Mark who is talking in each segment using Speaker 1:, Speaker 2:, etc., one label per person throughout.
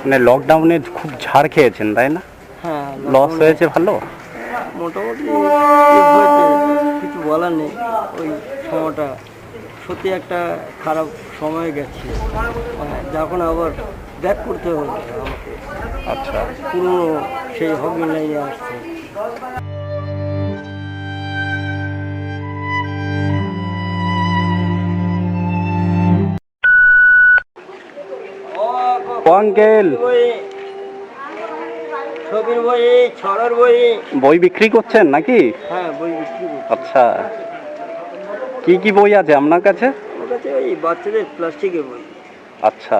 Speaker 1: মানে লকডাউনে খুব ঝাড় খেয়েছেন তাই না?
Speaker 2: হ্যাঁ
Speaker 1: লস হয়েছে ভালো?
Speaker 2: মোটামুটি কিছু বলার নেই ওই সময়টা সত্যি একটা খারাপ সময় গেছে। মানে যখন আবার ব্যাক করতে হলো আমাকে।
Speaker 1: আচ্ছা।
Speaker 2: পুরনো সেই হবি লাইনে আসছে। বই ছবির বই ছড়ার বই।
Speaker 1: বই বিক্রি করছেন নাকি?
Speaker 2: হ্যাঁ বই বিক্রি
Speaker 1: আচ্ছা। কি কি বই আছে আপনার কাছে?
Speaker 2: ওই বাচ্চাদের প্লাস্টিকের বই।
Speaker 1: আচ্ছা।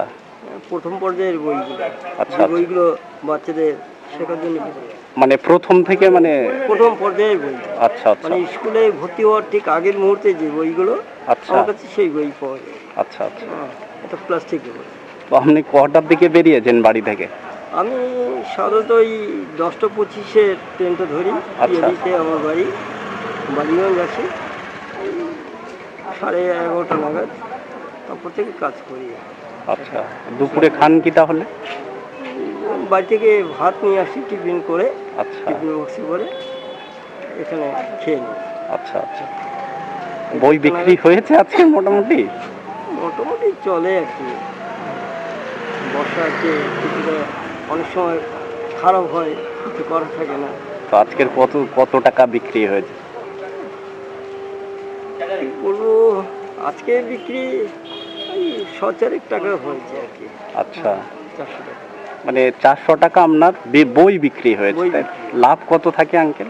Speaker 2: প্রথম পর্যায়ের বইগুলো।
Speaker 1: আচ্ছা, আচ্ছা।
Speaker 2: বইগুলো বাচ্চাদের শেখার জন্য
Speaker 1: মানে প্রথম থেকে মানে
Speaker 2: প্রথম পর্যায়ের বই।
Speaker 1: আচ্ছা আচ্ছা।
Speaker 2: মানে স্কুলে ভর্তি হওয়ার ঠিক আগের মুহূর্তে যে বইগুলো
Speaker 1: আচ্ছা।
Speaker 2: আমার কাছে সেই বই পাওয়া যায়।
Speaker 1: আচ্ছা আচ্ছা।
Speaker 2: হ্যাঁ, এটা প্লাস্টিকের বই।
Speaker 1: আপনি কটার দিকে বেরিয়েছেন বাড়ি থেকে?
Speaker 2: আমি সাধারণত ওই দশটা পঁচিশে ট্রেনটা ধরি
Speaker 1: আচ্ছা।
Speaker 2: পিয়ারিতে আমার বাড়ি বাড়িগঞ্জ আছে। সাড়ে এগারোটা নাগাদ তারপর থেকে কাজ করি।
Speaker 1: আচ্ছা দুপুরে খান কি তাহলে?
Speaker 2: বাড়ি থেকে ভাত নিয়ে আসি টিফিন করে
Speaker 1: আচ্ছা।
Speaker 2: টিফিন বক্সে করে এখানে খেয়ে নিই।
Speaker 1: আচ্ছা আচ্ছা। বই বিক্রি হয়েছে আজকে মোটামুটি?
Speaker 2: মোটামুটি চলে আর কি। বর্ষা আছে কিছুটা অনেক সময় খারাপ হয় কিছু করা থাকে না।
Speaker 1: তো আজকের কত কত টাকা বিক্রি হয়েছে?
Speaker 2: বলব আজকে বিক্রি সচারেক টাকা হয়েছে আর কি।
Speaker 1: আচ্ছা।
Speaker 2: চারশো টাকা।
Speaker 1: মানে চারশো টাকা আপনার বই বিক্রি হয়েছে লাভ কত থাকে আঙ্কেল?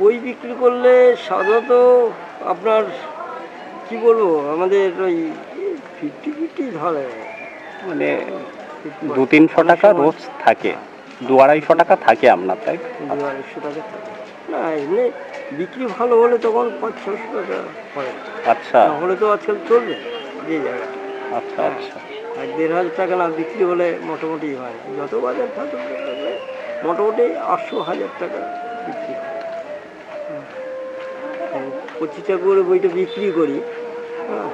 Speaker 2: বই বিক্রি করলে সাধারণত আপনার কি বলব আমাদের ওই ফিফটি ফিফটি ধরে।
Speaker 1: মানে দু তিনশো টাকা রোজ থাকে। দু আড়াইশো টাকা থাকে আপনার তাই
Speaker 2: দু আড়াইশো টাকা থাকে। না এমনি বিক্রি ভালো হলে তখন পাঁচ ছশো টাকা হয়।
Speaker 1: আচ্ছা।
Speaker 2: হলে তো আজকাল চলবে যে জায়গাটা
Speaker 1: আচ্ছা আচ্ছা।
Speaker 2: এক দেড় হাজার টাকা না বিক্রি হলে মোটামুটি হয়। যত বাজার থাকবে মোটামুটি আটশো হাজার টাকা বিক্রি হয়। হুম। পঁচিশ টাকা করে বইটা বিক্রি করি হ্যাঁ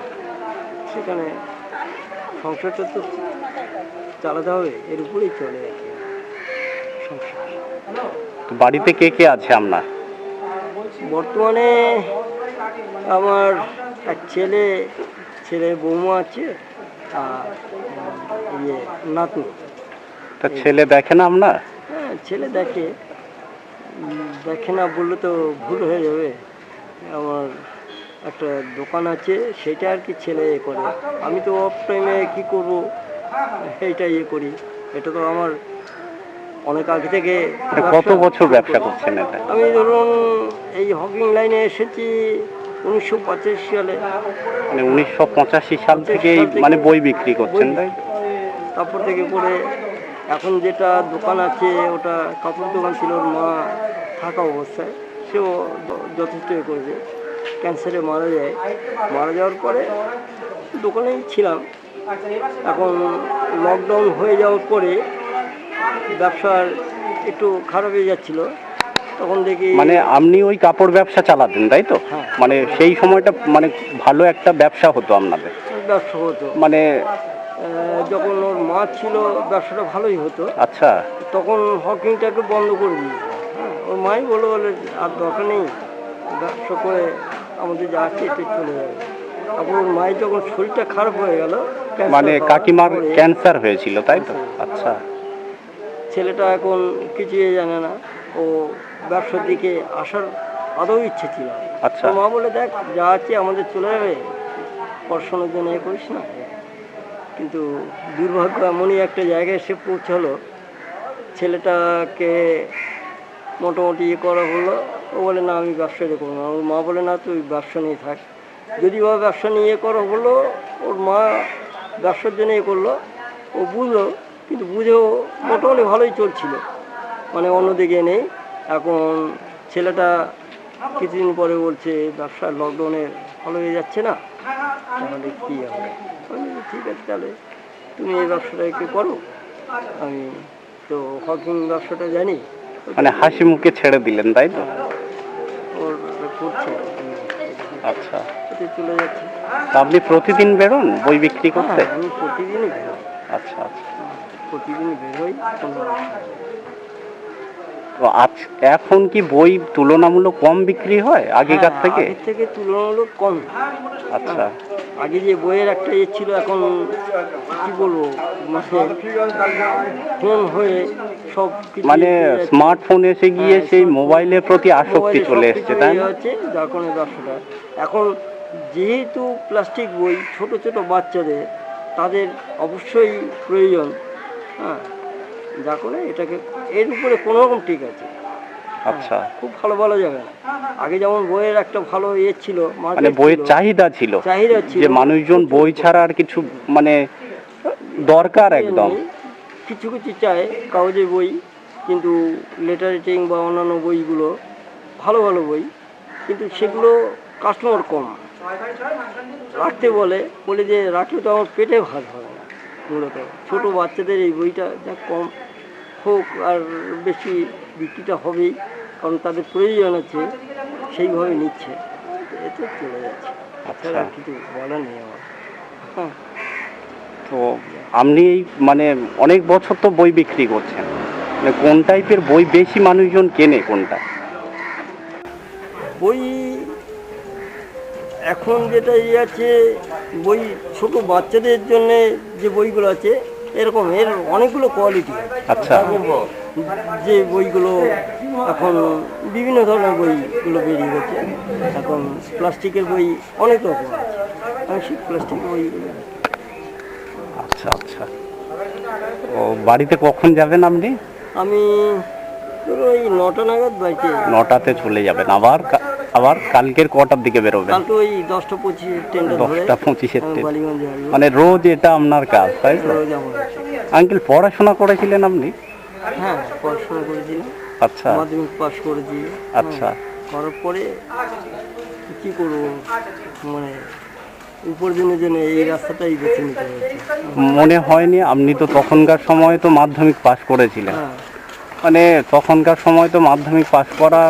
Speaker 2: সেখানে সংসারটা তো চালাতে হবে এর উপরেই চলে আর কি সংসার।
Speaker 1: বাড়িতে কে কে আছে আপনার?
Speaker 2: বর্তমানে আমার এক ছেলে ছেলে বৌমা আছে আর ইয়ে নাতু
Speaker 1: তা ছেলে দেখে না আপনার?
Speaker 2: হ্যাঁ ছেলে দেখে। দেখে না বললে তো ভুল হয়ে যাবে। আমার একটা দোকান আছে সেটা আর কি ছেলে এ করে। আমি তো অফ টাইমে কি করব এইটা ইয়ে করি। এটা তো আমার অনেক আগে থেকে
Speaker 1: কত বছর ব্যবসা
Speaker 2: করি।
Speaker 1: করছেন এটা?
Speaker 2: আমি ধরুন এই হকিং লাইনে এসেছি উনিশশো পঁচাশি সালে।
Speaker 1: মানে উনিশশো পঁচাশি সাল থেকেই মানে বই বিক্রি করছেন তাই?
Speaker 2: তারপর থেকে পরে এখন যেটা দোকান আছে ওটা কাপড় দোকান ছিল ওর মা থাকা অবস্থায় সেও যথেষ্ট এ করেছে। ক্যান্সারে মারা যায়। মারা যাওয়ার পরে দোকানেই ছিলাম। এখন লকডাউন হয়ে যাওয়ার পরে ব্যবসার একটু খারাপ হয়ে যাচ্ছিল। তখন দেখি
Speaker 1: মানে আপনি ওই কাপড় ব্যবসা চালাতেন তাই তো?
Speaker 2: হ্যাঁ।
Speaker 1: মানে সেই সময়টা মানে ভালো একটা ব্যবসা হতো আপনাদের।
Speaker 2: ব্যবসা হতো।
Speaker 1: মানে
Speaker 2: যখন ওর মা ছিল ব্যবসাটা ভালোই হতো।
Speaker 1: আচ্ছা।
Speaker 2: তখন হকিংটাকে বন্ধ করে দিয়েছে। হ্যাঁ ওর মাই বলে বলে আর দরকার নেই ব্যবসা করে আমাদের যা আছে এটা চলে যাবে তারপর মায়ের যখন শরীরটা খারাপ হয়ে গেল
Speaker 1: মানে কাকিমার ক্যান্সার হয়েছিল তাই তো? আচ্ছা।
Speaker 2: ছেলেটা এখন কিছুই জানে না। ও ব্যবসার দিকে আসার আদৌ ইচ্ছে ছিল
Speaker 1: আচ্ছা।
Speaker 2: মা বলে দেখ যা আছে আমাদের চলে যাবে। পড়াশোনার জন্য এ করিস না। কিন্তু দুর্ভাগ্য এমনই একটা জায়গায় এসে পৌঁছালো। ছেলেটাকে মোটামুটি ইয়ে করা হলো। ও বলে, না, আমি ব্যবসা দেখব না। ওর মা বলে, না, তুই ব্যবসা নিয়ে থাক। যদি বা ব্যবসা নিয়ে করা হলো ওর মা ব্যবসার জন্য ইয়ে করল। ও বুঝলো, কিন্তু বুঝেও মোটামুটি ভালোই চলছিল। মানে অন্যদিকে নেই। এখন ছেলেটা কিছুদিন পরে বলছে ব্যবসা লকডাউনে ভালো হয়ে যাচ্ছে না? তাহলে কী হবে? আমি ঠিক আছে, তাহলে তুমি এই ব্যবসাটা একটু করো। আমি তো হকিং ব্যবসাটা জানি।
Speaker 1: মানে হাসি মুখে ছেড়ে দিলেন, তাই তো?
Speaker 2: করছে?
Speaker 1: আচ্ছা।
Speaker 2: চলে যাচ্ছে?
Speaker 1: আপনি প্রতিদিন বেরোন? বই বিক্রি
Speaker 2: হ্যাঁ
Speaker 1: করতে?
Speaker 2: আমি প্রতিদিনই বেরোই।
Speaker 1: আচ্ছা আচ্ছা।
Speaker 2: প্রতিদিনই বের হই কোনো অসুবিধা নেই।
Speaker 1: তো আজ এখন কি বই তুলনামূলক কম বিক্রি হয় আগেকার
Speaker 2: হ্যাঁ,
Speaker 1: থেকে?
Speaker 2: থেকে তুলনামূলক কম।
Speaker 1: আচ্ছা।
Speaker 2: আগে যে বইয়ের একটা ইয়ে ছিল এখন কি বলব মানে ফোন হয়ে সব
Speaker 1: মানে। স্মার্টফোন এসে গিয়ে
Speaker 2: হ্যাঁ,
Speaker 1: সেই মোবাইলের প্রতি আসক্তি চলে এসছে তাই না?
Speaker 2: যার কারণে ব্যবসাটা। এখন যেহেতু প্লাস্টিক বই ছোট ছোট বাচ্চাদের তাদের অবশ্যই প্রয়োজন। হ্যাঁ যার করে এটাকে এর উপরে কোনো রকম ঠিক আছে।
Speaker 1: আচ্ছা।
Speaker 2: খুব ভালো বলা যাবে না আগে যেমন বইয়ের একটা ভালো ইয়ে ছিল
Speaker 1: মানে বইয়ের চাহিদা ছিল।
Speaker 2: চাহিদা ছিল।
Speaker 1: যে মানুষজন বই ছাড়া আর কিছু মানে দরকার একদম।
Speaker 2: কিছু কিছু চায় কাগজের বই কিন্তু লেটার রেটিং বা অন্যান্য বইগুলো ভালো ভালো বই কিন্তু সেগুলো কাস্টমার কম। রাখতে বলে বলে যে রাখলে তো আমার পেটে ভাত হবে না। মূলত ছোটো বাচ্চাদের এই বইটা যা কম হোক আর বেশি বিক্রিটা হবেই কারণ তাদের প্রয়োজন আছে সেইভাবে নিচ্ছে। এতে চলে যাচ্ছে। তাছাড়া আর কিছু বলার নেই আমার। হ্যাঁ।
Speaker 1: তো আপনি এই মানে অনেক বছর তো বই বিক্রি করছেন। মানে কোন টাইপের বই বেশি মানুষজন কেনে কোনটা?
Speaker 2: বই এখন যেটা ইয়ে আছে বই ছোট বাচ্চাদের জন্য যে বইগুলো আছে এরকম এর অনেকগুলো কোয়ালিটি
Speaker 1: আচ্ছা।
Speaker 2: যে বইগুলো এখন বিভিন্ন ধরনের বইগুলো বেরিয়ে গেছে এখন প্লাস্টিকের বই অনেক রকম আছে। আমি সেই প্লাস্টিকের বইগুলো
Speaker 1: আচ্ছা আচ্ছা। ও বাড়িতে কখন যাবেন আপনি?
Speaker 2: আমি ওই নটা নাগাদ বাড়িতে।
Speaker 1: নটাতে চলে যাবেন। আবার আবার কালকের কটার দিকে
Speaker 2: কালকে ওই দশটা ট্রেনটা
Speaker 1: দশটা পঁচিশের ট্রেন। মানে রোজ এটা আপনার কাজ তাই তো? আঙ্কেল পড়াশোনা করেছিলেন আপনি?
Speaker 2: হ্যাঁ পড়াশোনা করেছিলাম।
Speaker 1: আচ্ছা।
Speaker 2: মাধ্যমিক পাস করেছি।
Speaker 1: আচ্ছা।
Speaker 2: করার পরে কি করব? মানে উপার্জনের জন্য এই রাস্তাটাই বেছে নিতে
Speaker 1: মনে হয়নি আপনি তো তখনকার সময় তো মাধ্যমিক পাশ করেছিলেন।
Speaker 2: হ্যাঁ।
Speaker 1: মানে তখনকার সময় তো মাধ্যমিক পাশ করা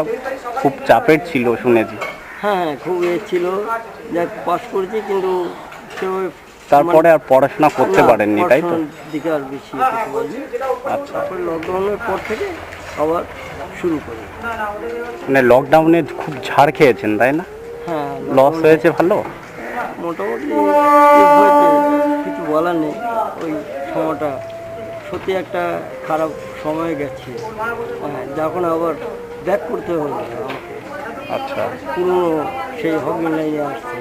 Speaker 1: খুব চাপের ছিল শুনেছি।
Speaker 2: হ্যাঁ হ্যাঁ খুব এ ছিল যাক পাস করেছি কিন্তু সেভাবে
Speaker 1: তারপরে আর পড়াশোনা করতে পারেননি তাই তো?
Speaker 2: দিকে আর বেশি
Speaker 1: আচ্ছা।
Speaker 2: তারপরে লকডাউনের পর থেকে আবার শুরু করি।
Speaker 1: মানে লকডাউনে খুব ঝাড় খেয়েছেন তাই না?
Speaker 2: হ্যাঁ
Speaker 1: লস হয়েছে ভালো?
Speaker 2: মোটামুটি কিছু বলার নেই। ওই সময়টা সত্যি একটা খারাপ সময় গেছে। হ্যাঁ যখন আবার ব্যাক করতে আমাকে
Speaker 1: আচ্ছা।
Speaker 2: পুরনো সেই হবি লাইনে আসছে।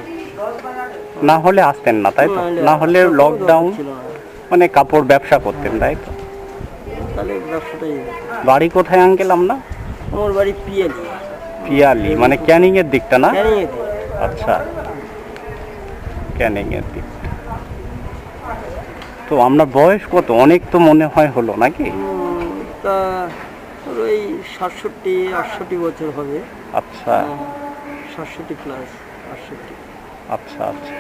Speaker 1: না হলে আসতেন না তাই তো? না হলে লকডাউন
Speaker 2: না।
Speaker 1: মানে কাপড় ব্যবসা করতেন তাই তো?
Speaker 2: তাহলে ব্যবসাটাই
Speaker 1: বাড়ি কোথায় আঙ্কেল আপনার?
Speaker 2: আমার বাড়ি পিয়ালি।
Speaker 1: পিয়ালি মানে ক্যানিং এর দিকটা না? আচ্ছা। ক্যানিং এর দিক। তো আপনার বয়স কত? অনেক তো মনে হয় হলো নাকি?
Speaker 2: তা ওর ওই সাতষট্টি আটষট্টি বছর হবে।
Speaker 1: আচ্ছা।
Speaker 2: হ্যাঁ, সাতষট্টি প্লাস আটষট্টি।
Speaker 1: আচ্ছা আচ্ছা।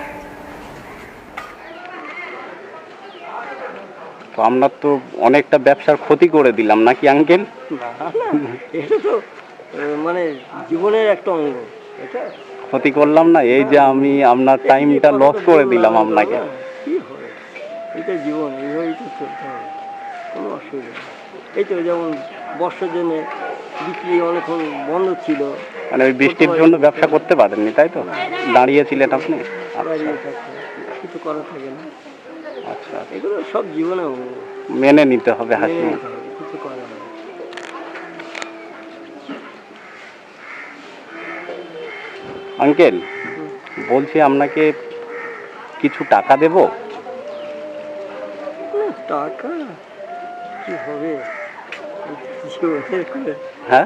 Speaker 1: তো আমরা তো অনেকটা ব্যবসার ক্ষতি করে দিলাম নাকি আঙ্কেল?
Speaker 2: এটা তো মানে জীবনের একটা অঙ্গ এটা।
Speaker 1: ক্ষতি করলাম না এই যে আমি আপনার টাইমটা লস করে দিলাম আপনাকে।
Speaker 2: এটা জীবন এইভাবেই তো চলতে হবে কোনো অসুবিধা এই তো যেমন বর্ষার জন্য বিক্রি অনেকক্ষণ বন্ধ ছিল।
Speaker 1: মানে ওই বৃষ্টির জন্য ব্যবসা করতে পারেননি তাই তো? দাঁড়িয়েছিলেন আপনি?
Speaker 2: থাকতে কিছু করা থাকে না।
Speaker 1: আচ্ছা।
Speaker 2: এগুলো সব জীবনে
Speaker 1: মেনে নিতে হবে হাসি
Speaker 2: কিছু নেই।
Speaker 1: আঙ্কেল বলছি আপনাকে কিছু টাকা দেব?
Speaker 2: টাকা? কি হবে? করে-
Speaker 1: হ্যাঁ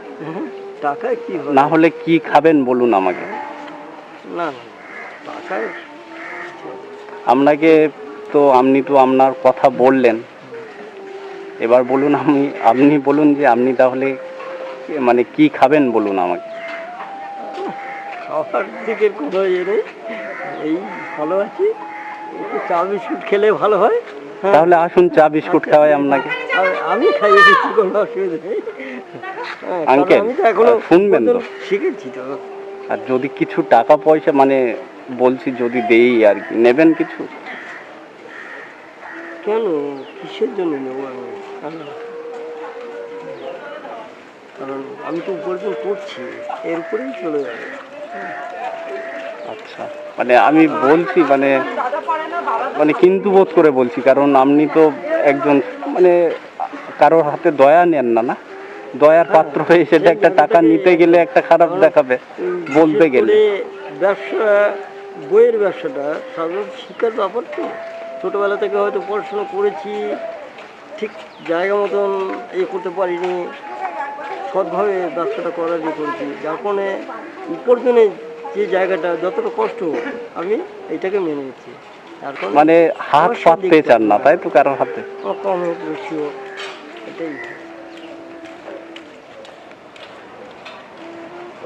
Speaker 2: টাকা কি
Speaker 1: না হলে কি খাবেন বলুন আমাকে।
Speaker 2: না টাকায়
Speaker 1: আপনাকে তো আপনি তো আপনার কথা বললেন। এবার বলুন আমি আপনি বলুন যে আপনি তাহলে মানে কি খাবেন বলুন আমাকে।
Speaker 2: খাওয়ার দিকে কোনো ইয়ে নেই। এই ভালো আছি। একটু চা বিস্কুট খেলে ভালো হয়। হ্যাঁ,
Speaker 1: তাহলে আসুন চা বিস্কুট খাওয়াই আপনাকে।
Speaker 2: আমি খাইয়ে দিচ্ছি কোনো অসুবিধা নেই। হ্যাঁ,
Speaker 1: আঙ্কেল,
Speaker 2: আমি তো
Speaker 1: এখনও শুনবেন তো?
Speaker 2: শিখেছি তো।
Speaker 1: আর যদি কিছু টাকা পয়সা মানে বলছি যদি দেই আর কি নেবেন কিছু?
Speaker 2: কেন? কিসের জন্য নেব আমি? কারণ আমি তো উপার্জন করছি এর উপরেই চলে যাবে।
Speaker 1: আচ্ছা মানে আমি বলছি মানে মানে কিন্তু বোধ করে বলছি কারণ আপনি তো একজন মানে কারোর হাতে দয়া নেন না না? দয়ার পাত্র হয়ে সেটা একটা টাকা নিতে গেলে একটা খারাপ দেখাবে বলতে গেলে।
Speaker 2: ব্যবসা বইয়ের ব্যবসাটা সাধারণত শিক্ষার ব্যাপার তো। ছোটোবেলা থেকে হয়তো পড়াশোনা করেছি ঠিক জায়গা মতন ইয়ে করতে পারিনি। সৎভাবে ব্যবসাটা করার ইয়ে করেছি যার কারণে উপার্জনে যে জায়গাটা যতটা কষ্ট আমি এটাকে মেনে নিচ্ছি।
Speaker 1: মানে হাত পাততে চান না তাই তো কারোর হাতে?
Speaker 2: কম হোক বেশি হোক। এটাই।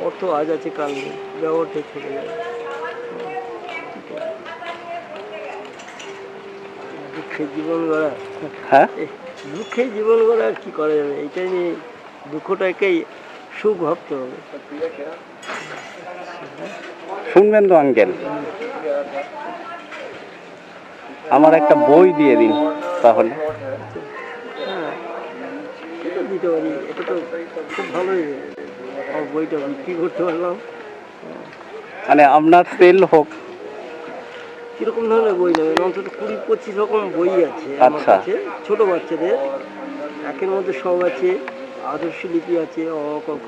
Speaker 2: অর্থ আজ আছে কাল নেই। ব্যবহারটা থেকে যাবে দুঃখের জীবন গড়া।
Speaker 1: হ্যাঁ?
Speaker 2: দুঃখের জীবন গড়া আর কি করা যাবে? এইটা নিয়ে দুঃখটাকেই সুখ ভাবতে হবে।
Speaker 1: শুনবেন তো আঙ্কেল। আমার একটা বই দিয়ে দিন তাহলে।
Speaker 2: এটা দিতে পারি এটা তো খুব ভালোই আমার বইটা বিক্রি করতে পারলাম?
Speaker 1: মানে আপনার সেল হোক।
Speaker 2: কীরকম ধরনের বই নেবেন? অন্তত কুড়ি পঁচিশ রকম বই আছে আমার
Speaker 1: আচ্ছা।
Speaker 2: কাছে ছোট বাচ্চাদের। একের মধ্যে সব আছে আদর্শ লিপি আছে অকল্প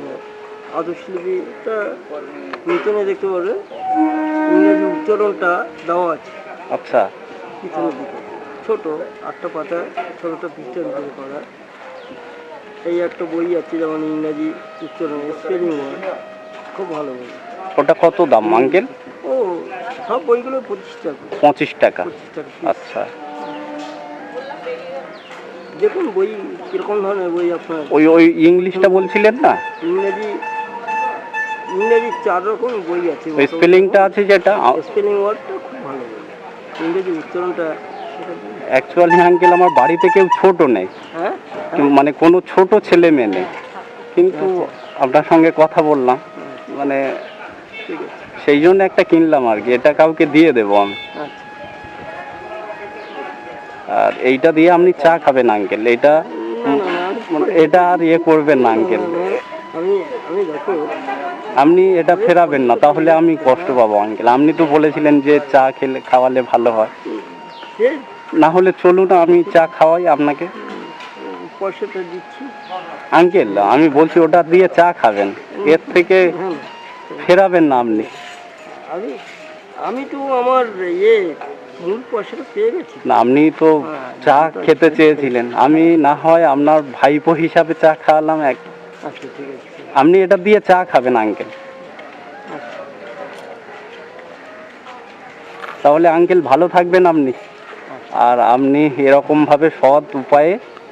Speaker 2: আদর্শ লিপিটা পিছনে দেখতে পারবে ইংরেজি উচ্চারণটা দেওয়া আছে।
Speaker 1: আচ্ছা।
Speaker 2: পিছনের দিকে। ছোট আটটা পাতা ছোটটা পৃষ্ঠার উপরে করা। এই একটা বই আছে যেমন ইংরাজি উচ্চারণ স্পেলিং খুব ভালো বই।
Speaker 1: ওটা কত দাম আঙ্কেল?
Speaker 2: ও সব বইগুলো পঁচিশ টাকা।
Speaker 1: পঁচিশ টাকা। আচ্ছা।
Speaker 2: দেখুন বই কীরকম ধরনের বই আপনার?
Speaker 1: ওই ওই ইংলিশটা বলছিলেন না?
Speaker 2: ইংরেজি ইংরেজি চার রকম বই আছে।
Speaker 1: ওই স্পেলিংটা আছে যেটা
Speaker 2: স্পেলিং ওয়ার্ডটা খুব ভালো ইংরেজি উচ্চারণটা।
Speaker 1: অ্যাকচুয়ালি আঙ্কেল আমার বাড়িতে কেউ ছোট নেই।
Speaker 2: হ্যাঁ?
Speaker 1: মানে কোনো ছোট ছেলে মেয়ে নেই। কিন্তু আপনার সঙ্গে কথা বললাম। মানে সেই জন্য একটা কিনলাম আর কি। এটা কাউকে দিয়ে দেবো আমি।
Speaker 2: আচ্ছা।
Speaker 1: আর এইটা দিয়ে আপনি চা খাবেন আঙ্কেল এটা মানে এটা আর ইয়ে করবেন না আঙ্কেল আপনি এটা ফেরাবেন না তাহলে আমি কষ্ট পাবো আঙ্কেল আপনি তো বলেছিলেন যে চা খেলে খাওয়ালে ভালো হয়। না হলে চলুন আমি চা খাওয়াই আপনাকে।
Speaker 2: পয়সাটা দিচ্ছি।
Speaker 1: আঙ্কেল আমি বলছি ওটা দিয়ে চা খাবেন। এর থেকে
Speaker 2: হ্যাঁ
Speaker 1: ফেরাবেন না আপনি।
Speaker 2: আমি আমি তো আমার ইয়ে মূল পয়সাটা পেয়ে গেছি।
Speaker 1: না আপনি তো চা খেতে চেয়েছিলেন। আমি না হয় আপনার ভাইপো হিসাবে চা খাওয়ালাম এক।
Speaker 2: আচ্ছা ঠিক আছে।
Speaker 1: আপনি এটা দিয়ে চা খাবেন আঙ্কেল।
Speaker 2: আচ্ছা।
Speaker 1: তাহলে আঙ্কেল ভালো থাকবেন আপনি। আর আপনি এরকম ভাবে সৎ উপায়ে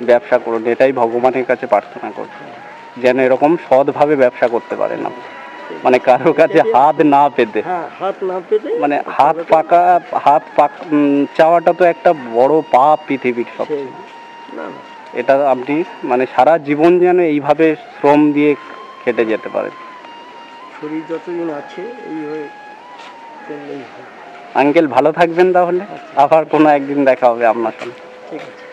Speaker 1: ব্যবসা করুন এটাই ভগবানের কাছে প্রার্থনা করছি। যেন এরকম সৎভাবে ব্যবসা করতে পারেন আপনি। মানে কারও কাছে হাত না পেতে।
Speaker 2: হ্যাঁ হাত না পেতে
Speaker 1: মানে হাত পাকা হাত পাক চাওয়াটা তো একটা বড় পাপ পৃথিবীর সব
Speaker 2: সেই না না।
Speaker 1: এটা আপনি মানে সারা জীবন যেন এইভাবে শ্রম দিয়ে খেটে যেতে পারেন।
Speaker 2: শরীর যতদিন আছে এই হয়
Speaker 1: আঙ্কেল ভালো থাকবেন তাহলে। আবার কোনো একদিন দেখা হবে আপনার সঙ্গে।
Speaker 2: ঠিক আছে।